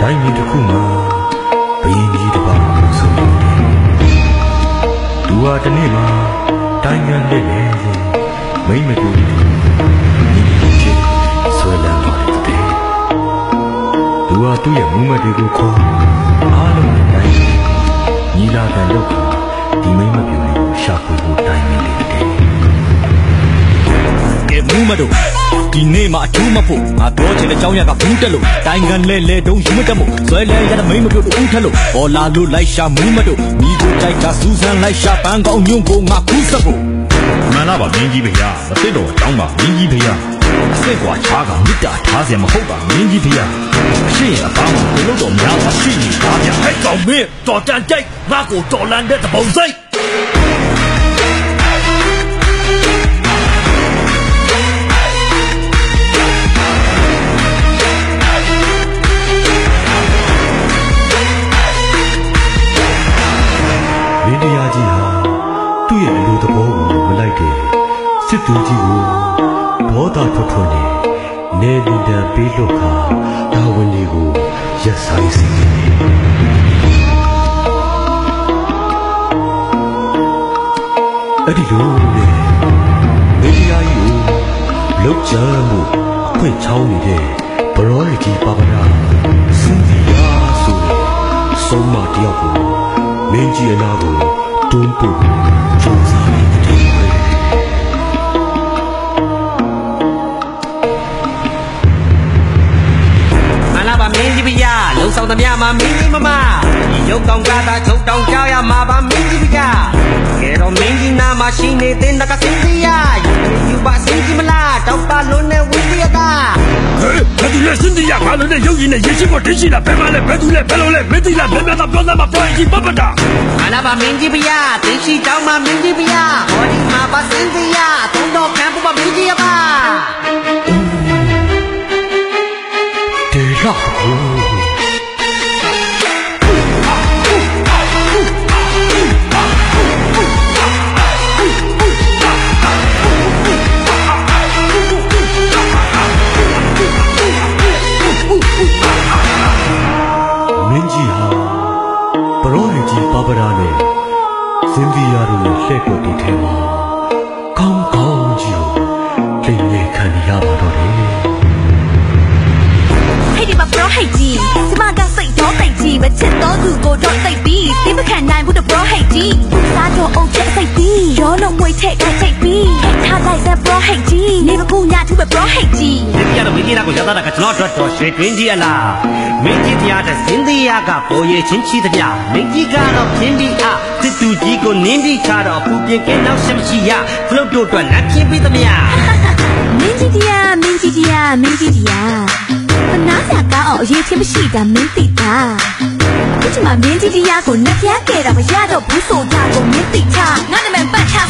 စွာတိုင်းပြည်တစ်ခုမှာဘယင်းကြီးတစ်ပါးဆုံးနေတယ်။သူဟာတနေ့မှာတိုင်းငံလက်လေမိမ့်မတူညီချစ်ဆွဲလန်းပါတယ်တဲ့။သူဟာသူ့ရဲ့မူမတွေကိုခေါ်အားလုံးနဲ့တိုင်းညီလာခံလုပ်ခါဒီမိမ့်မပြူလေးကိုရှာဖွေဖို့တိုင်းနေတယ်တဲ့။ကဲမူးမတို့ ဒီနေ့မှအထူးမဖို့ငါပြောချင်တဲ့အကြောင်းအရာကဘူးတက်လို့တိုင်းကန်လဲလဲတုံးယူမတက်မို့ဇွဲလဲရတဲ့မိန်းမတို့တူထက်လို့ပေါ်လာလို့လိုက်ရှာမူးမတို့မိကိုကြိုက်တာစူးစမ်းလိုက်ရှာပန်းကောင်းညွန့်ကိုငါခူးဆက်ဖို့မှန်လားပါမင်းကြီးဖေရမသိတော့တောင်းပါမင်းကြီးဖေရအစ်စ်ကွာချားကမြစ်တာထားစရာမဟုတ်ပါမင်းကြီးဖေရအရှိရင်အပန်းမှာဘလို့တော့များပါရှိနေတာဗျဟဲ့ကောင်မင်းတော်တန်တိတ်ငါ့ကိုတော်လန်တဲ့သဘောစိတ် မင်းတရားကြီးဟာသူ့ရဲ့အလိုသဘောကိုမလိုက်တဲ့စစ်သူကြီးကိုဒေါသထွက်ထွက်နဲ့နေလင်တန်ပေးလွတ်ခါဒါဝင်တွေကိုရက်ဆိုင်စီတယ်အဲ့ဒီလိုနဲ့မင်းတရားကြီးကိုလောက်ချမ်းမှုအခွင့်ချောင်းနေတဲ့ဘရောရကြီးပါပနာ မင်းကြီးအနာကိုတွန်းပို့ကြိုးစားနေတဲ့ပဲမလာပါမင်းကြီးဗျာလုံဆောင်သမျှမှာမင်းကြီးမမဒီရုပ်ကောင်းကားသာချုပ်တောင်ကြောက်ရမှာပါမင်းကြီးဗျာကဲတော့မင်းကြီးနာမှာရှိနေတဲ့နကစင်းစီယာယူပါစင်းကြီးမလားတောက်တာလုံးနဲ့ဝိသီယတာဟဲ့ဘယ် သူလဲစင်တရားငါလည်းရုပ်ရည်နဲ့ရေရှိဖို့တင်းရှိတာဘယ်မှလဲဘယ်သူလဲဘယ်လိုလဲမင်းသိလားဘယ်မှသာပြောစမ်းမပြောရင်ကြီးပပတာမလာပါမင်းကြီးဗျာသိရှိတောင်းမှာမင်းကြီးဗျာဟောဒီမှာပါစင်းစီယာသုံးတော့ခံပူပါမင်းကြီးပါဒေလာကို ကြီးပါပရာနဲ့စင်ဗီယာတို့ရဲ့လှည့်ကွက်တီထဲမှာကောင်းကောင်းကြီးကိုလိမ့်လေခံရပါတော့တယ်ဟဲ့ဒီမှာ bro ဟိတ်ကြီးကျမကစိတ်တော့တိတ်ကြီးမချစ်တော့သူကိုတော့တိတ်ပြီးတိမခံနိုင်ဘူးတဲ့ bro ဟိတ်ကြီးစားတော့အုပ်ချက်စိတ်ပြီးရောလုံးမွေထက်ခိုက်ချိတ်ပြီးထားလိုက်တဲ့ bro ဟိတ်ကြီးနေမကူညာထူပဲ bro ဟိတ်ကြီးဒီပြတော့မင်း ကြီးနာကိုရတာကကျွန်တော်တို့တော့ရွှေတွင်းကြီးအလားမင်းကြီးတရားတဲ့စင်သေးရကပေါ်ရချင်းချီတဲ့ပြမင်းကြီးကတော့ပြင်းပြီးအားစစ်သူကြီးကိုနင်းပြီးခါတော့ပူပြင်းကင်းနောက်ရှိမရှိရဖလုတ်တို့အတွက်လက်ပြင်းပြီးသမျှမင်းကြီးတရားမင်းကြီးတရားမင်းကြီးတရားပနာစရာကောင်းအောင်အရေးချင်းမရှိတာမင်းသိတာအခုချိန်မှာမင်းကြီးတရားကိုနှစ်ပြားခဲ့တာမရတော့ဘူးဆိုတာကိုမင်းသိချငါနာမည်ပတ်ချစင်သိတာ